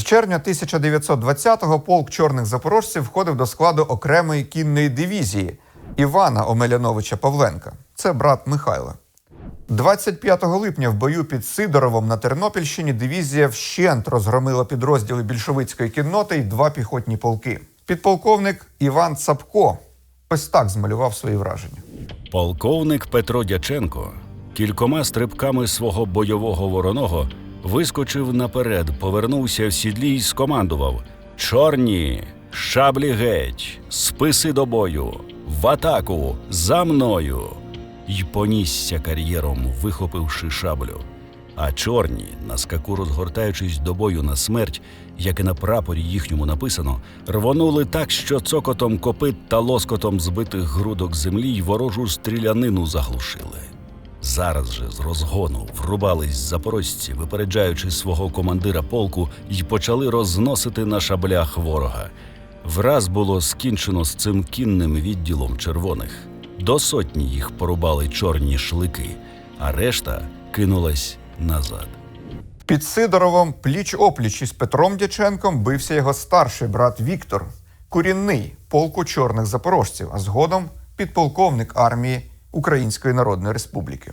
З червня 1920-го полк чорних запорожців входив до складу окремої кінної дивізії Івана Омеляновича Павленка. Це брат Михайла. 25 липня в бою під Сидоровом на Тернопільщині дивізія вщент розгромила підрозділи більшовицької кінноти й два піхотні полки. Підполковник Іван Цапко ось так змалював свої враження. Полковник Петро Дяченко кількома стрибками свого бойового вороного вискочив наперед, повернувся в сідлі й скомандував: Чорні, шаблі геть, списи до бою, в атаку, за мною. Й понісся кар'єром, вихопивши шаблю. А чорні, на скаку розгортаючись до бою на смерть, як і на прапорі їхньому написано, рвонули так, що цокотом копит та лоскотом збитих грудок землі й ворожу стрілянину заглушили. Зараз же з розгону врубались запорожці, випереджаючи свого командира полку, й почали розносити на шаблях ворога. Враз було скінчено з цим кінним відділом червоних. До сотні їх порубали чорні шлики, а решта кинулась назад. Під Сидоровом пліч опліч із Петром Дяченком бився його старший брат Віктор, курінний полку чорних запорожців, а згодом підполковник армії Української Народної Республіки.